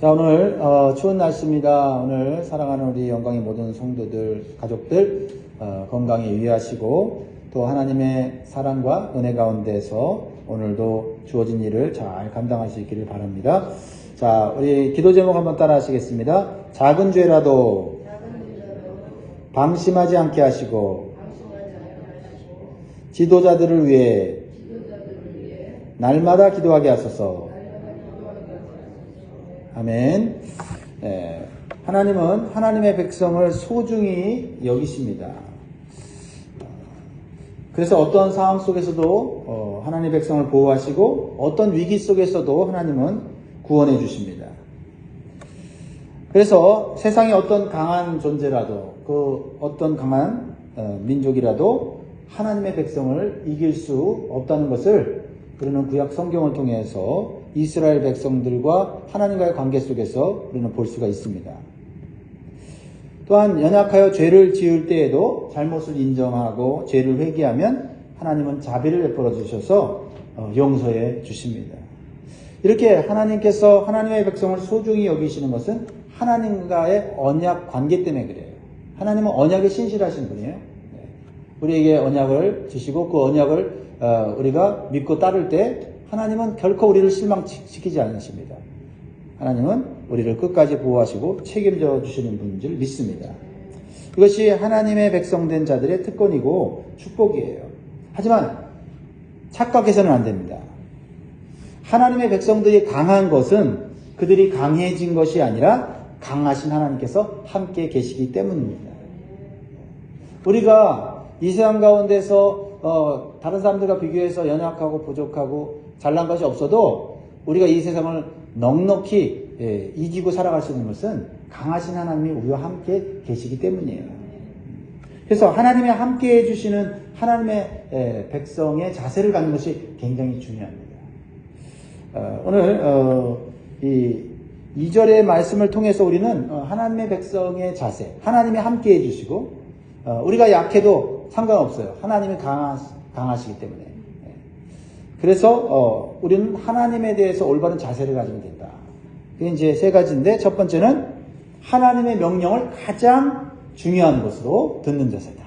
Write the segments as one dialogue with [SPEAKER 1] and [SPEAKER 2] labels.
[SPEAKER 1] 자, 오늘 어, 추운 날씨입니다. 오늘 사랑하는 우리 영광의 모든 성도들, 가족들 어, 건강에 유의하시고 또 하나님의 사랑과 은혜 가운데서 오늘도 주어진 일을 잘 감당하시기를 바랍니다. 자, 우리 기도 제목 한번 따라 하시겠습니다. 작은 죄라도 방심하지 않게 하시고 지도자들을 위해 날마다 기도하게 하소서. 아멘. 예, 하나님은 하나님의 백성을 소중히 여기십니다. 그래서 어떤 상황 속에서도 어, 하나님의 백성을 보호하시고 어떤 위기 속에서도 하나님은 구원해 주십니다. 그래서 세상의 어떤 강한 존재라도 그 어떤 강한 어, 민족이라도 하나님의 백성을 이길 수 없다는 것을 우리는 구약 성경을 통해서 이스라엘 백성들과 하나님과의 관계 속에서 우리는 볼 수가 있습니다. 또한 연약하여 죄를 지을 때에도 잘못을 인정하고 죄를 회개하면 하나님은 자비를 베풀어 주셔서 어, 용서해 주십니다. 이렇게 하나님께서 하나님의 백성을 소중히 여기시는 것은 하나님과의 언약 관계 때문에 그래요. 하나님은 언약에 신실하신 분이에요. 네. 우리에게 언약을 주시고 그 언약을 어, 우리가 믿고 따를 때 하나님은 결코 우리를 실망시키지 않으십니다. 하나님은 우리를 끝까지 보호하시고 책임져 주시는 분인 줄 믿습니다. 이것이 하나님의 백성된 자들의 특권이고 축복이에요. 하지만 착각해서는 안 됩니다. 하나님의 백성들이 강한 것은 그들이 강해진 것이 아니라 강하신 하나님께서 함께 계시기 때문입니다. 우리가 이 세상 가운데서 어, 다른 사람들과 비교해서 연약하고 부족하고 잘난 것이 없어도 우리가 이 세상을 넉넉히 예, 이기고 살아갈 수 있는 것은 강하신 하나님이 우리와 함께 계시기 때문이에요. 그래서 하나님이 함께 해주시는 하나님의 예, 백성의 자세를 갖는 것이 굉장히 중요합니다. 어, 오늘 어, 이 2절의 말씀을 통해서 우리는 어, 하나님의 백성의 자세, 하나님이 함께 해주시고 어, 우리가 약해도 상관없어요. 하나님이 강하, 강하시기 때문에. 예. 그래서 어, 우리는 하나님에 대해서 올바른 자세를 가지면 된다. 그게 이제 세 가지인데 첫 번째는 하나님의 명령을 가장 중요한 것으로 듣는 자세다.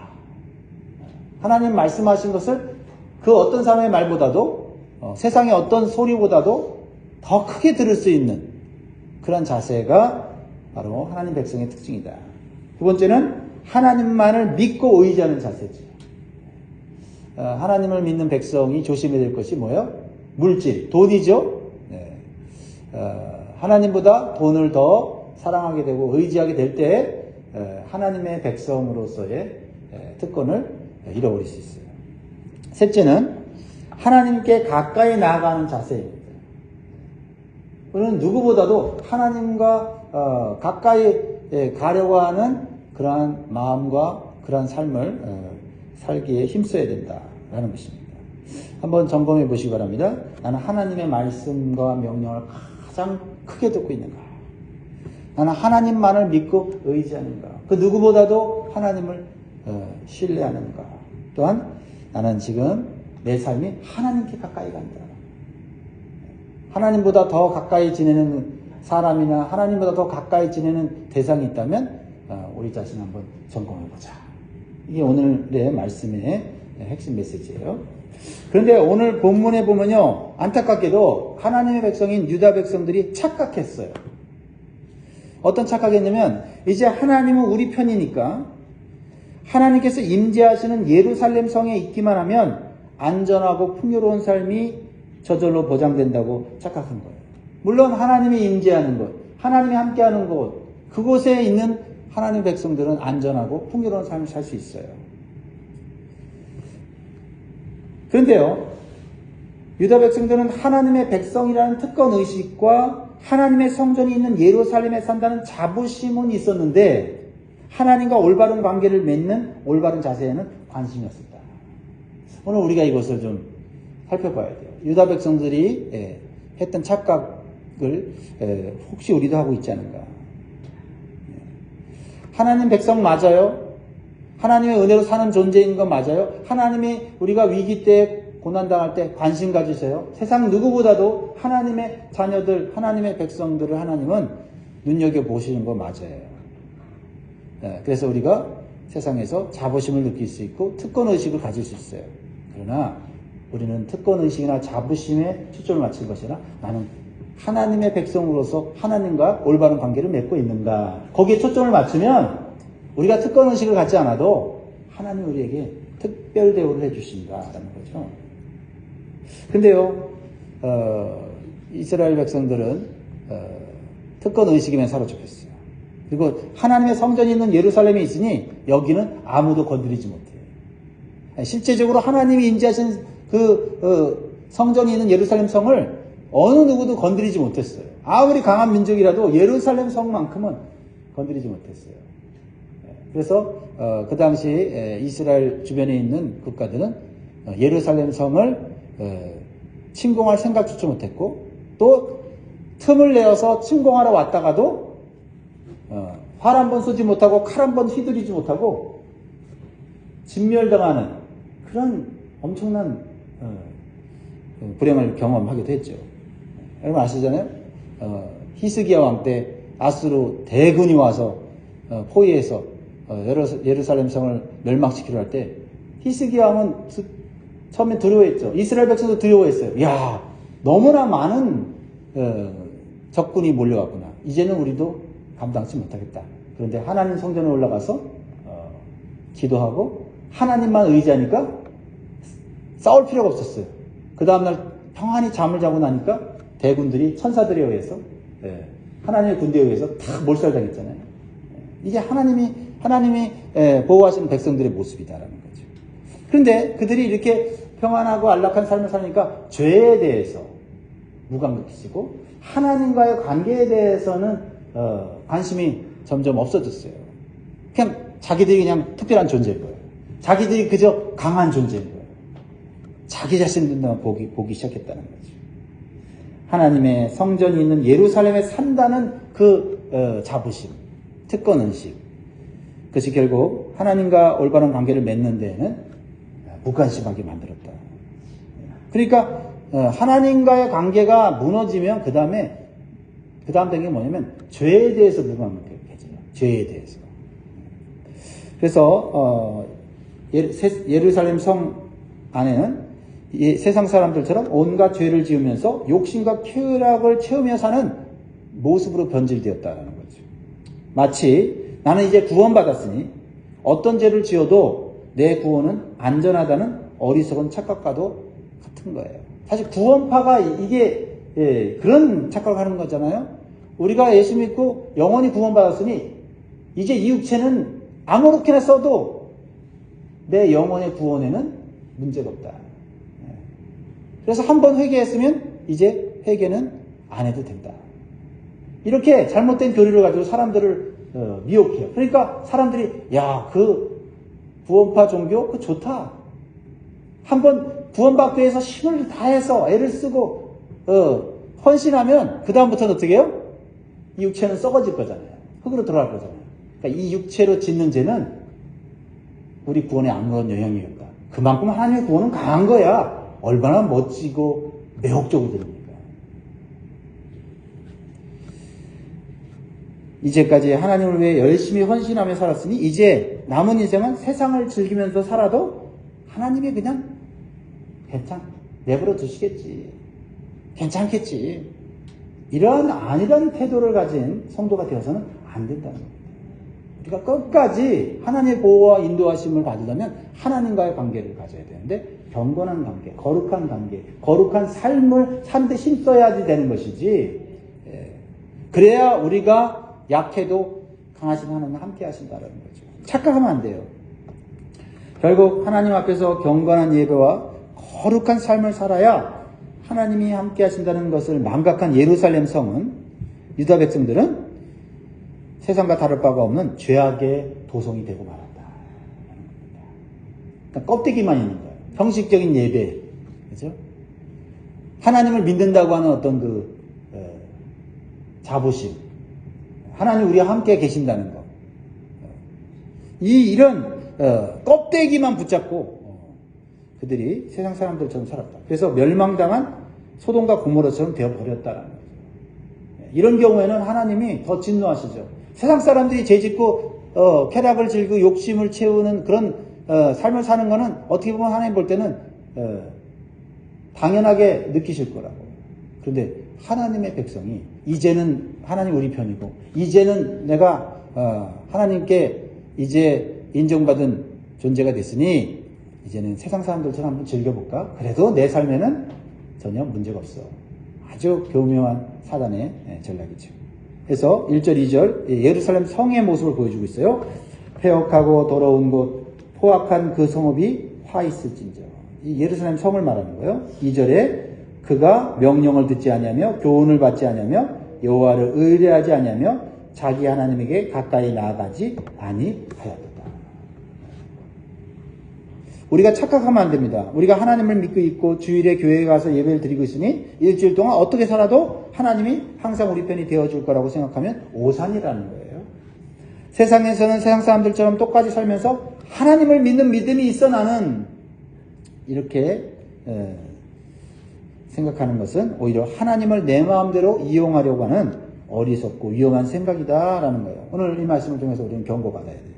[SPEAKER 1] 하나님 말씀하신 것을 그 어떤 사람의 말보다도 어, 세상의 어떤 소리보다도 더 크게 들을 수 있는 그런 자세가 바로 하나님 백성의 특징이다. 두 번째는 하나님만을 믿고 의지하는 자세지. 어, 하나님을 믿는 백성이 조심해야 될 것이 뭐예요? 물질, 돈이죠. 네. 어, 하나님보다 돈을 더 사랑하게 되고 의지하게 될 때 하나님의 백성으로서의 특권을 잃어버릴 수 있어요. 셋째는 하나님께 가까이 나아가는 자세입니다. 우리는 누구보다도 하나님과 어, 가까이 가려고 하는 그러한 마음과 그러한 삶을 어, 살기에 힘써야 된다라는 것입니다. 한번 점검해 보시기 바랍니다. 나는 하나님의 말씀과 명령을 가장 크게 듣고 있는가? 나는 하나님만을 믿고 의지하는가? 그 누구보다도 하나님을 어, 신뢰하는가? 또한 나는 지금 내 삶이 하나님께 가까이 간다. 하나님보다 더 가까이 지내는 사람이나 하나님보다 더 가까이 지내는 대상이 있다면 어, 우리 자신 한번 점검해 보자. 이게 오늘의 말씀의 핵심 메시지예요. 그런데 오늘 본문에 보면요. 안타깝게도 하나님의 백성인 유다 백성들이 착각했어요. 어떤 착각했냐면 이제 하나님은 우리 편이니까 하나님께서 임재하시는 예루살렘 성에 있기만 하면 안전하고 풍요로운 삶이 저절로 보장된다고 착각한 거예요. 물론 하나님이 임재하는 곳, 하나님이 함께하는 곳, 그곳에 있는 하나님 백성들은 안전하고 풍요로운 삶을 살 수 있어요. 그런데요, 유다 백성들은 하나님의 백성이라는 특권 의식과 하나님의 성전이 있는 예루살렘에 산다는 자부심은 있었는데 하나님과 올바른 관계를 맺는 올바른 자세에는 관심이 없었다. 오늘 우리가 이것을 좀 살펴봐야 돼요. 유다 백성들이 예, 했던 착각을 예, 혹시 우리도 하고 있지 않은가? 하나님 백성 맞아요? 하나님의 은혜로 사는 존재인 건 맞아요? 하나님이 우리가 위기 때 고난당할 때 관심 가지세요. 세상 누구보다도 하나님의 자녀들, 하나님의 백성들을 하나님은 눈여겨보시는 거 맞아요. 네, 그래서 우리가 세상에서 자부심을 느낄 수 있고 특권의식을 가질 수 있어요. 그러나 우리는 특권의식이나 자부심에 초점을 맞출 것이라 나는 하나님의 백성으로서 하나님과 올바른 관계를 맺고 있는가. 거기에 초점을 맞추면 우리가 특권 의식을 갖지 않아도 하나님 우리에게 특별 대우를 해주신다라는 거죠. 근데요, 어, 이스라엘 백성들은 어, 특권 의식에만 사로잡혔어요. 그리고 하나님의 성전이 있는 예루살렘에 있으니 여기는 아무도 건드리지 못해요. 실제적으로 하나님이 인지하신 그 어, 성전이 있는 예루살렘 성을 어느 누구도 건드리지 못했어요. 아무리 강한 민족이라도 예루살렘 성만큼은 건드리지 못했어요. 그래서 어, 그 당시 에, 이스라엘 주변에 있는 국가들은 어, 예루살렘 성을 어, 침공할 생각조차 못했고 또 틈을 내어서 침공하러 왔다가도 어, 활한 번 쏘지 못하고 칼 한 번 휘두르지 못하고 진멸당하는 그런 엄청난 불행을 경험하기도 했죠. 여러분 아시잖아요? 어, 히스기야 왕 때 아수르 대군이 와서 어, 포위해서 어, 예루- 예루살렘 성을 멸망시키려 할 때 히스기야 왕은 두- 처음에 두려워했죠. 이스라엘 백성도 두려워했어요. 야 너무나 많은 어, 적군이 몰려왔구나. 이제는 우리도 감당치 못하겠다. 그런데 하나님 성전에 올라가서 어, 기도하고 하나님만 의지하니까 싸울 필요가 없었어요. 그 다음날 평안히 잠을 자고 나니까 대군들이 천사들에 의해서 예, 하나님의 군대에 의해서 다 몰살당했잖아요. 예, 이게 하나님이 하나님이 예, 보호하시는 백성들의 모습이다라는 거죠. 그런데 그들이 이렇게 평안하고 안락한 삶을 사니까 죄에 대해서 무감각해지고 하나님과의 관계에 대해서는 어, 관심이 점점 없어졌어요. 그냥 자기들이 그냥 특별한 존재인 거예요. 자기들이 그저 강한 존재인 거예요. 자기 자신들만 보기, 보기 시작했다는 거죠. 하나님의 성전이 있는 예루살렘에 산다는 그 어, 자부심, 특권 의식. 그것이 결국 하나님과 올바른 관계를 맺는 데에는 무관심하게 만들었다. 그러니까 어, 하나님과의 관계가 무너지면 그 다음에 그 다음 단계가 뭐냐면 죄에 대해서 무관심해져요. 죄에 대해서. 그래서 어, 예- 세- 예루살렘 성 안에는 이 세상 사람들처럼 온갖 죄를 지으면서 욕심과 쾌락을 채우며 사는 모습으로 변질되었다는 거죠. 마치 나는 이제 구원받았으니 어떤 죄를 지어도 내 구원은 안전하다는 어리석은 착각과도 같은 거예요. 사실 구원파가 이- 이게 예, 그런 착각을 하는 거잖아요. 우리가 예수 믿고 영원히 구원받았으니 이제 이 육체는 아무렇게나 써도 내 영혼의 구원에는 문제가 없다. 예. 그래서 한 번 회개했으면 이제 회개는 안 해도 된다. 이렇게 잘못된 교리를 가지고 사람들을 어, 미혹해요. 그러니까 사람들이 야그 구원파 종교 그 좋다. 한번 위해서 힘을 다해서 애를 쓰고 어, 헌신하면 그 다음부터는 어떻게 해요? 이 육체는 썩어질 거잖아요. 흙으로 들어갈 거잖아요. 그러니까 이 육체로 짓는 죄는 우리 구원에 아무런 영향이 없다. 그만큼 하나님의 구원은 강한 거야. 얼마나 멋지고 매혹적으로 들립니까? 이제까지 하나님을 위해 열심히 헌신하며 살았으니 이제 남은 인생은 세상을 즐기면서 살아도 하나님이 그냥 괜찮 내버려 두시겠지. 괜찮겠지. 이러한 아니란 태도를 가진 성도가 되어서는 안 된다는 겁니다. 우리가 끝까지 하나님의 보호와 인도하심을 받으려면 하나님과의 관계를 가져야 되는데 경건한 관계, 거룩한 관계, 거룩한 삶을 사는데 힘써야지 되는 것이지. 예. 그래야 우리가 약해도 강하신 하나님 함께 하신다는 거죠. 착각하면 안 돼요. 결국 하나님 앞에서 경건한 예배와 거룩한 삶을 살아야 하나님이 함께 하신다는 것을 망각한 예루살렘 성은 유다 백성들은 세상과 다를 바가 없는 죄악의 도성이 되고 말았다. 그러니까 껍데기만 있는 거예요. 형식적인 예배. 그죠? 하나님을 믿는다고 하는 어떤 그, 에, 자부심. 하나님 우리와 함께 계신다는 거. 이, 이런, 어, 껍데기만 붙잡고, 어, 그들이 세상 사람들처럼 살았다. 그래서 멸망당한 소돔과 고모라처럼 되어 버렸다라는 거죠. 예, 이런 경우에는 하나님이 더 진노하시죠. 세상 사람들이 죄짓고 어, 쾌락을 즐기고 욕심을 채우는 그런 어, 삶을 사는 거는 어떻게 보면 하나님 볼 때는 어, 당연하게 느끼실 거라고. 그런데 하나님의 백성이 이제는 하나님 우리 편이고 이제는 내가 어, 하나님께 이제 인정받은 존재가 됐으니 이제는 세상 사람들처럼 한번 즐겨볼까? 그래도 내 삶에는 전혀 문제가 없어. 아주 교묘한 사단의 예, 전략이죠. 그래서 1절, 2절 예루살렘 성의 모습을 보여주고 있어요. 폐역하고 더러운 곳, 포악한 그 성읍이 화 있을진저. 이 예루살렘 성을 말하는 거예요. 2절에 그가 명령을 듣지 아니하며 교훈을 받지 아니하며 여호와를 의뢰하지 아니하며 자기 하나님에게 가까이 나아가지 아니하였다. 우리가 착각하면 안 됩니다. 우리가 하나님을 믿고 있고 주일에 교회에 가서 예배를 드리고 있으니 일주일 동안 어떻게 살아도 하나님이 항상 우리 편이 되어줄 거라고 생각하면 오산이라는 거예요. 세상에서는 세상 사람들처럼 똑같이 살면서 하나님을 믿는 믿음이 있어 나는 이렇게 에, 생각하는 것은 오히려 하나님을 내 마음대로 이용하려고 하는 어리석고 위험한 생각이다라는 거예요. 오늘 이 말씀을 통해서 우리는 경고받아야 돼요.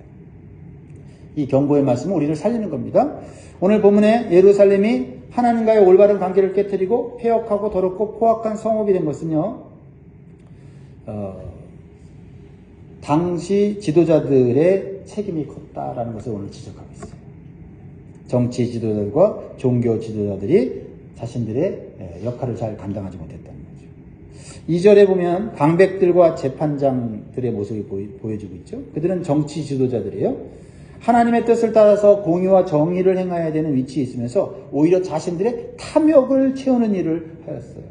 [SPEAKER 1] 이 경고의 말씀은 우리를 살리는 겁니다. 오늘 본문에 예루살렘이 하나님과의 올바른 관계를 깨뜨리고 폐역하고 더럽고 포악한 성읍이 된 것은요. 어, 당시 지도자들의 책임이 컸다라는 것을 오늘 지적하고 있어요. 정치 지도자들과 종교 지도자들이 자신들의 역할을 잘 감당하지 못했다는 거죠. 2절에 보면 방백들과 재판장들의 모습이 보여, 주고 있죠. 그들은 정치 지도자들이에요. 하나님의 뜻을 따라서 공의와 정의를 행해야 되는 위치에 있으면서 오히려 자신들의 탐욕을 채우는 일을 하였어요.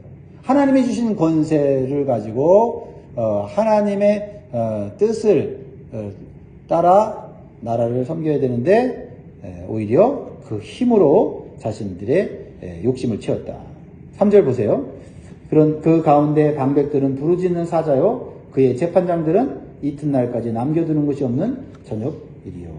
[SPEAKER 1] 하나님이 주신 권세를 가지고 어, 하나님의 어, 뜻을 어, 따라 나라를 섬겨야 되는데 오히려 그 힘으로 자신들의 욕심을 채웠다. 3절 보세요. 그런 그 가운데 방백들은 부르짖는 사자요 그의 재판장들은 이튿날까지 남겨두는 것이 없는 저녁 일이요.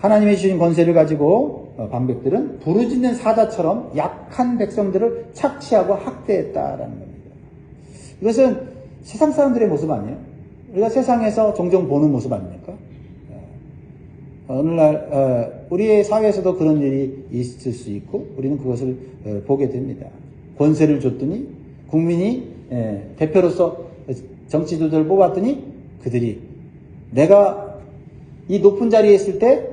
[SPEAKER 1] 하나님의 주신 권세를 가지고 어, 방백들은 부르짖는 사자처럼 약한 백성들을 착취하고 학대했다라는 겁니다. 이것은 세상 사람들의 모습 아니에요? 우리가 세상에서 종종 보는 모습 아닙니까? 어, 오늘날 어, 우리의 사회에서도 그런 일이 있을 수 있고 우리는 그것을 보게 됩니다. 권세를 줬더니 국민이 대표로서 정치도들을 뽑았더니 그들이 내가 이 높은 자리에 있을 때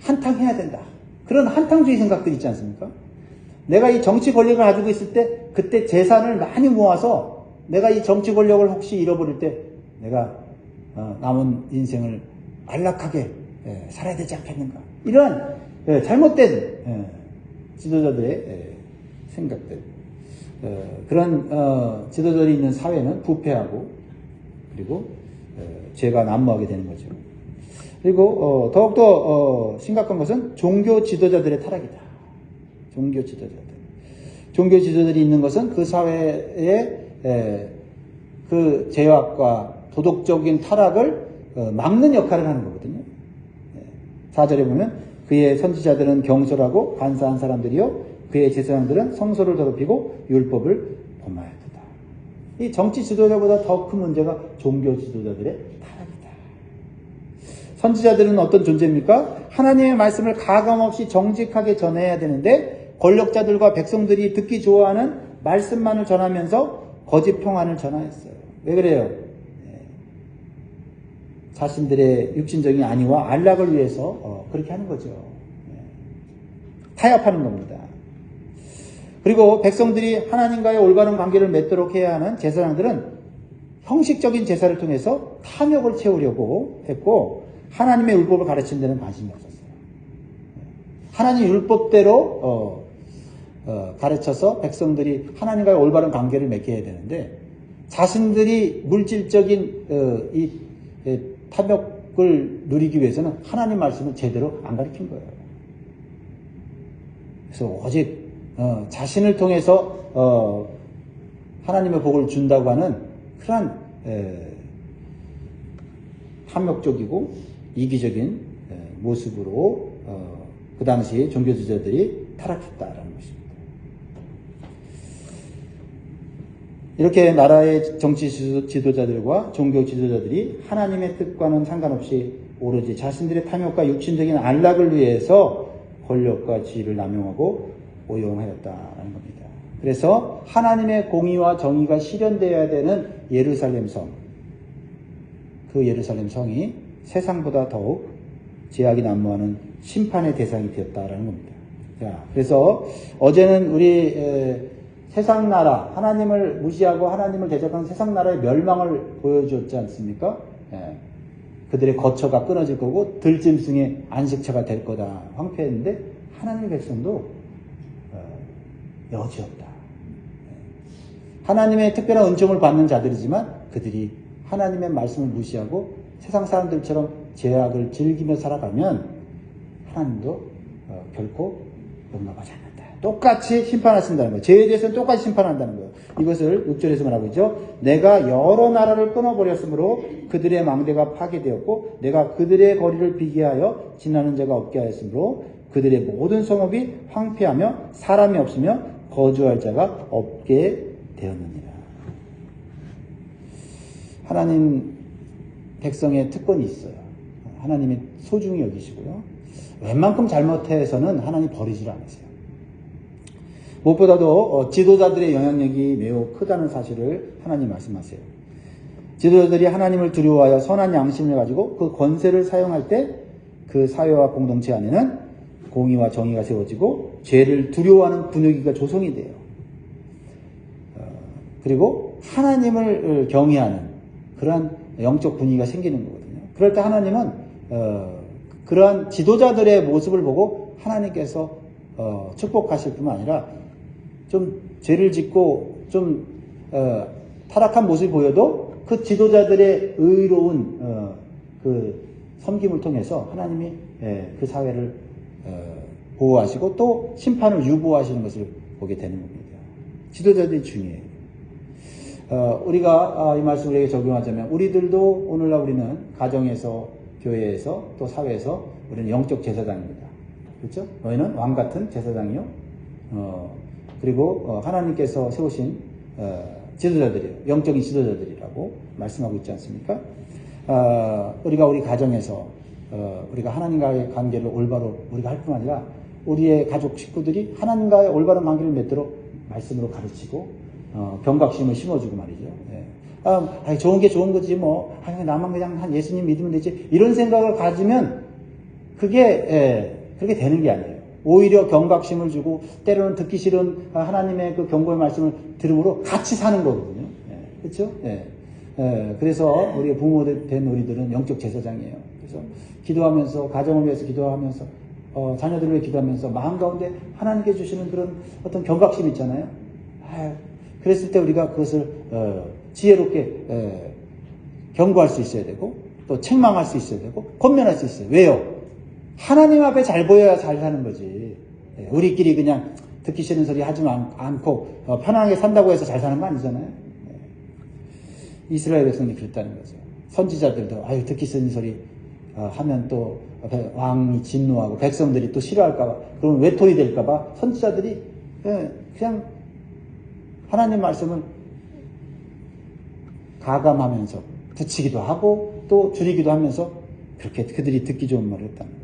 [SPEAKER 1] 한탕 해야 된다. 그런 한탕주의 생각들 있지 않습니까? 내가 이 정치 권력을 가지고 있을 때 그때 재산을 많이 모아서 내가 이 정치 권력을 혹시 잃어버릴 때 내가 어, 남은 인생을 안락하게 예, 살아야 되지 않겠는가. 이런 예, 잘못된 예, 지도자들의 생각들. 어, 그런 어, 지도자들이 있는 사회는 부패하고 그리고 죄가 난무하게 되는 거죠. 그리고 어, 더욱더 어, 심각한 것은 종교 지도자들의 타락이다. 종교 지도자들. 종교 지도자들이 있는 것은 그 사회의 에, 그 죄악과 도덕적인 타락을 어, 막는 역할을 하는 거거든요. 예. 사절에 보면 그의 선지자들은 경솔하고 간사한 사람들이요 그의 제사장들은 성소를 더럽히고 율법을 범하였다. 이 정치 지도자보다 더 큰 문제가 종교 지도자들의 선지자들은 어떤 존재입니까? 하나님의 말씀을 가감없이 정직하게 전해야 되는데 권력자들과 백성들이 듣기 좋아하는 말씀만을 전하면서 거짓 평안을 전하였어요. 왜 그래요? 네. 자신들의 육신적인 안위와 안락을 위해서 어, 그렇게 하는 거죠. 네. 타협하는 겁니다. 그리고 백성들이 하나님과의 올바른 관계를 맺도록 해야 하는 제사장들은 형식적인 제사를 통해서 탐욕을 채우려고 했고 하나님의 율법을 가르치는 데는 관심이 없었어요. 하나님 율법대로 어, 어, 가르쳐서 백성들이 하나님과의 올바른 관계를 맺게 해야 되는데 자신들이 물질적인 어, 이 에, 탐욕을 누리기 위해서는 하나님 말씀을 제대로 안 가르친 거예요. 그래서 오직 어, 자신을 통해서 어, 하나님의 복을 준다고 하는 그러한 탐욕적이고 이기적인 모습으로 어, 그 당시 종교 지도자들이 타락했다라는 것입니다. 이렇게 나라의 정치 지도- 지도자들과 종교 지도자들이 하나님의 뜻과는 상관없이 오로지 자신들의 탐욕과 육신적인 안락을 위해서 권력과 지위를 남용하고 오용하였다는 겁니다. 그래서 하나님의 공의와 정의가 실현되어야 되는 예루살렘 성, 그 예루살렘 성이 세상보다 더욱 제약이 난무하는 심판의 대상이 되었다라는 겁니다. 자, 그래서 어제는 우리 에, 세상 나라 하나님을 무시하고 하나님을 대적하는 세상 나라의 멸망을 보여주었지 않습니까? 예. 그들의 거처가 끊어질 거고 들짐승의 안식처가 될 거다 황폐했는데 하나님의 백성도 어, 여지없다. 예. 하나님의 특별한 은총을 받는 자들이지만 그들이 하나님의 말씀을 무시하고 세상 사람들처럼 죄악을 즐기며 살아가면 하나님도 어, 결코 용납하지 않는다. 똑같이 심판하신다는 거예요. 죄에 대해서는 똑같이 심판한다는 거예요. 이것을 6절에서 말하고 있죠. 내가 여러 나라를 끊어버렸으므로 그들의 망대가 파괴되었고 내가 그들의 거리를 비게 하여 지나는 자가 없게 하였으므로 그들의 모든 성읍이 황폐하며 사람이 없으며 거주할 자가 없게 되었느니라. 하나님 백성의 특권이 있어요. 하나님이 소중히 여기시고요. 웬만큼 잘못해서는 하나님 버리질 않으세요. 무엇보다도 어, 지도자들의 영향력이 매우 크다는 사실을 하나님 말씀하세요. 지도자들이 하나님을 두려워하여 선한 양심을 가지고 그 권세를 사용할 때 그 사회와 공동체 안에는 공의와 정의가 세워지고 죄를 두려워하는 분위기가 조성이 돼요. 어, 그리고 하나님을 경외하는 그러한 영적 분위기가 생기는 거거든요. 그럴 때 하나님은 어, 그러한 지도자들의 모습을 보고 하나님께서 어, 축복하실 뿐만 아니라 좀 죄를 짓고 좀 어, 타락한 모습이 보여도 그 지도자들의 의로운 어, 그 섬김을 통해서 하나님이 예, 그 사회를 어, 보호하시고 또 심판을 유보하시는 것을 보게 되는 겁니다. 지도자들이 중요해요. 어, 우리가 아, 이 말씀을 우리에게 적용하자면 우리들도 오늘날 우리는 가정에서 교회에서 또 사회에서 우리는 영적 제사장입니다. 그렇죠? 너희는 왕 같은 제사장이요. 어, 그리고 어, 하나님께서 세우신 어, 지도자들이요. 영적인 지도자들이라고 말씀하고 있지 않습니까? 어, 우리가 우리 가정에서 어, 우리가 하나님과의 관계를 올바로 우리가 할 뿐 아니라 우리의 가족 식구들이 하나님과의 올바른 관계를 맺도록 말씀으로 가르치고 어, 경각심을 심어주고 말이죠. 예. 아, 좋은 게 좋은 거지 뭐. 아, 나만 그냥 한 예수님 믿으면 되지. 이런 생각을 가지면 그게 예, 그렇게 되는 게 아니에요. 오히려 경각심을 주고 때로는 듣기 싫은 하나님의 그 경고의 말씀을 들음으로 같이 사는 거거든요. 예, 그렇죠? 예. 예, 그래서 우리 부모들 된 우리들은 영적 제사장이에요. 그래서 기도하면서 가정을 위해서 기도하면서 어, 자녀들을 위해 기도하면서 마음 가운데 하나님께 주시는 그런 어떤 경각심 있잖아요. 아유, 그랬을 때 우리가 그것을 어, 지혜롭게 에, 경고할 수 있어야 되고 또 책망할 수 있어야 되고 권면할 수 있어요. 왜요? 하나님 앞에 잘 보여야 잘 사는 거지. 예, 우리끼리 그냥 듣기 싫은 소리 하지 않- 않고 어, 편안하게 산다고 해서 잘 사는 거 아니잖아요. 예. 이스라엘 백성이 그랬다는 거죠. 선지자들도 아유 듣기 싫은 소리 어, 하면 또 왕이 진노하고 백성들이 또 싫어할까봐 그러면 외톨이 될까봐 선지자들이 예, 그냥 하나님 말씀을 가감하면서 붙이기도 하고 또 줄이기도 하면서 그렇게 그들이 듣기 좋은 말을 했다는 거죠.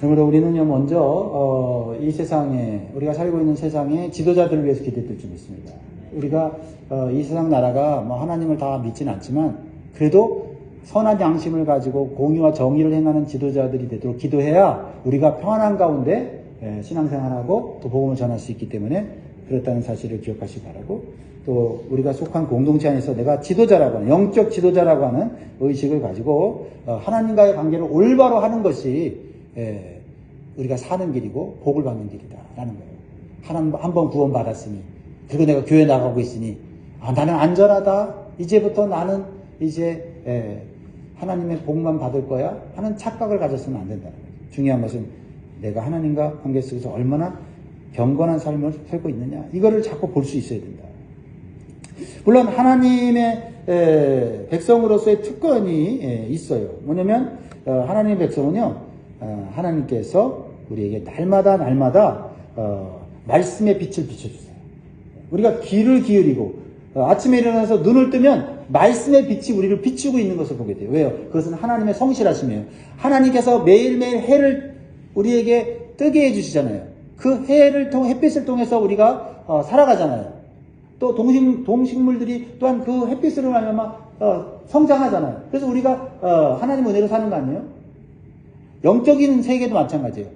[SPEAKER 1] 그러므로 우리는요 먼저 어, 이 세상에 우리가 살고 있는 세상에 지도자들을 위해서 기도될 줄 믿습니다. 우리가 어, 이 세상 나라가 뭐 하나님을 다 믿지는 않지만 그래도 선한 양심을 가지고 공의와 정의를 행하는 지도자들이 되도록 기도해야 우리가 평안한 가운데 예, 신앙생활하고 또 복음을 전할 수 있기 때문에 그렇다는 사실을 기억하시기 바라고 또 우리가 속한 공동체 안에서 내가 지도자라고 하는 영적 지도자라고 하는 의식을 가지고 어, 하나님과의 관계를 올바로 하는 것이 예, 우리가 사는 길이고 복을 받는 길이다라는 거예요. 하나님 한번 구원 받았으니 그리고 내가 교회 나가고 있으니 아, 나는 안전하다. 이제부터 나는 이제 예, 하나님의 복만 받을 거야 하는 착각을 가졌으면 안 된다는 거예요. 중요한 것은 내가 하나님과 관계 속에서 얼마나 경건한 삶을 살고 있느냐 이거를 자꾸 볼 수 있어야 된다. 물론 하나님의 에, 백성으로서의 특권이 에, 있어요. 뭐냐면 어, 하나님의 백성은요 어, 하나님께서 우리에게 날마다 날마다 어, 말씀의 빛을 비춰주세요. 우리가 귀를 기울이고 어, 아침에 일어나서 눈을 뜨면 말씀의 빛이 우리를 비추고 있는 것을 보게 돼요. 왜요? 그것은 하나님의 성실하심이에요. 하나님께서 매일매일 해를 우리에게 뜨게 해주시잖아요. 그 해를 통 햇빛을 통해서 우리가 어, 살아가잖아요. 또 동식 동식물들이 또한 그 햇빛으로 어, 성장하잖아요. 그래서 우리가 어, 하나님 은혜로 사는 거 아니에요? 영적인 세계도 마찬가지예요.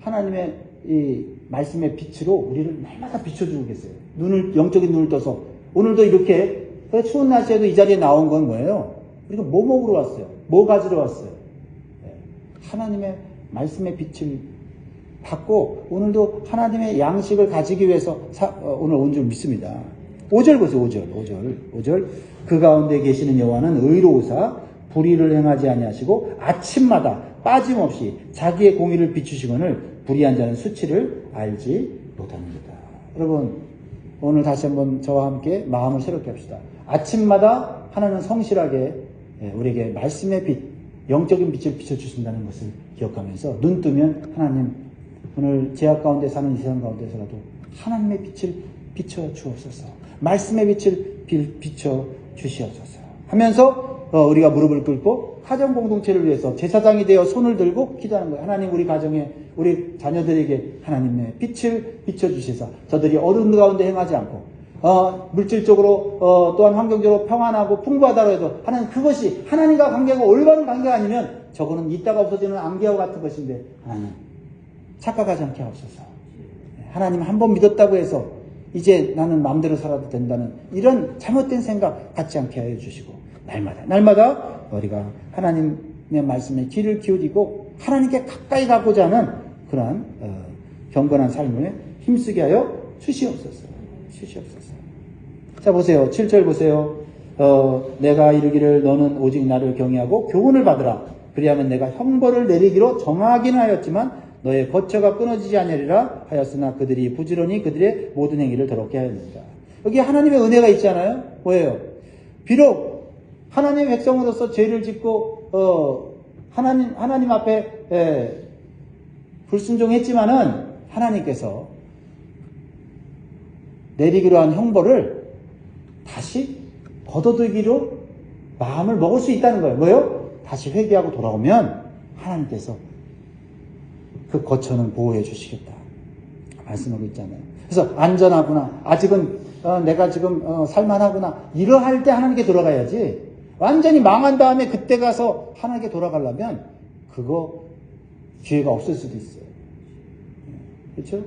[SPEAKER 1] 하나님의 이 말씀의 빛으로 우리를 날마다 비춰주고 계세요. 눈을 영적인 눈을 떠서 오늘도 이렇게 추운 날씨에도 이 자리에 나온 건 뭐예요? 우리가 뭐 먹으러 왔어요? 뭐 가지러 왔어요? 네. 하나님의 말씀의 빛을 받고 오늘도 하나님의 양식을 가지기 위해서 사- 어, 오늘 온 줄 믿습니다. 5절 보세요. 5절. 5절. 5절. 그 가운데 계시는 여호와는 의로우사 불의를 행하지 아니하시고 아침마다 빠짐없이 자기의 공의를 비추시거늘 불의한 자는 수치를 알지 못합니다. 여러분 오늘 다시 한번 저와 함께 마음을 새롭게 합시다. 아침마다 하나는 성실하게 예, 우리에게 말씀의 빛, 영적인 빛을 비춰주신다는 것을 기억하면서 눈 뜨면 하나님 오늘 제약 가운데 사는 이 세상 가운데서라도 하나님의 빛을 비춰 주옵소서. 말씀의 빛을 비- 비춰 주시옵소서. 하면서 어, 우리가 무릎을 꿇고 가정 공동체를 위해서 제사장이 되어 손을 들고 기도하는 거예요. 하나님 우리 가정에 우리 자녀들에게 하나님의 빛을 비춰 주시사 저들이 어둠 가운데 행하지 않고 어, 물질적으로 어, 또한 환경적으로 평안하고 풍부하다고 해도 하나님 그것이 하나님과 관계가 올바른 관계가 아니면 저거는 이따가 없어지는 안개와 같은 것인데 하나님 착각하지 않게 하옵소서. 하나님 한 번 믿었다고 해서 이제 나는 마음대로 살아도 된다는 이런 잘못된 생각 갖지 않게 하여 주시고 날마다 날마다 우리가 하나님의 말씀에 귀를 기울이고 하나님께 가까이 가고자 하는 그러한 어, 경건한 삶을 힘쓰게 하여 주시옵소서. 주시옵소서. 자 보세요. 7절 보세요. 어, 내가 이르기를 너는 오직 나를 경외하고 교훈을 받으라. 그리하면 내가 형벌을 내리기로 정하기는 하였지만 너의 거처가 끊어지지 아니하리라 하였으나 그들이 부지런히 그들의 모든 행위를 더럽게 하였느니라. 여기 하나님의 은혜가 있잖아요. 뭐예요? 비록 하나님의 백성으로서 죄를 짓고 어, 하나님 하나님 앞에 에, 불순종했지만은 하나님께서 내리기로 한 형벌을 다시 걷어들기로 마음을 먹을 수 있다는 거예요. 뭐요? 다시 회개하고 돌아오면 하나님께서 그 거처는 보호해 주시겠다. 말씀하고 있잖아요. 그래서 안전하구나. 아직은 어, 내가 지금 어, 살만하구나. 이러할 때 하나님께 돌아가야지. 완전히 망한 다음에 그때 가서 하나님께 돌아가려면 그거 기회가 없을 수도 있어요. 그렇죠? 예.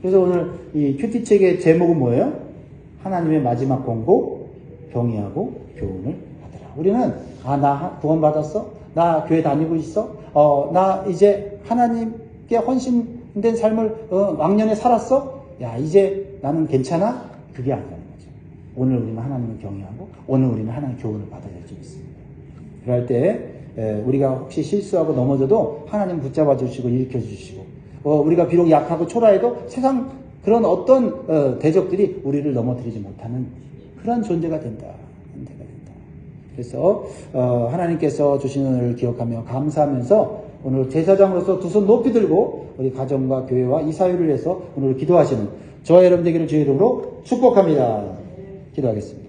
[SPEAKER 1] 그래서 오늘 이 큐티 책의 제목은 뭐예요? 하나님의 마지막 권고 경의하고 교훈을 받으라. 우리는 아 나 구원 받았어? 나 교회 다니고 있어? 어 나 이제 하나님께 헌신된 삶을 어, 왕년에 살았어? 야 이제 나는 괜찮아? 그게 거죠. 오늘 우리는 하나님을 경외하고 오늘 우리는 하나님 교훈을 받아야 될 줄 믿습니다. 그럴 때 에, 우리가 혹시 실수하고 넘어져도 하나님 붙잡아 주시고 일으켜 주시고 어, 우리가 비록 약하고 초라해도 세상 그런 어떤 어, 대적들이 우리를 넘어뜨리지 못하는 그런 존재가 된다. 그래서 어, 하나님께서 주신 은혜를 기억하며 감사하면서 오늘 제사장으로서 두 손 높이 들고 우리 가정과 교회와 이 사회를 위해서 오늘 기도하시는 저와 여러분 되기를 주의 이름으로 축복합니다. 기도하겠습니다.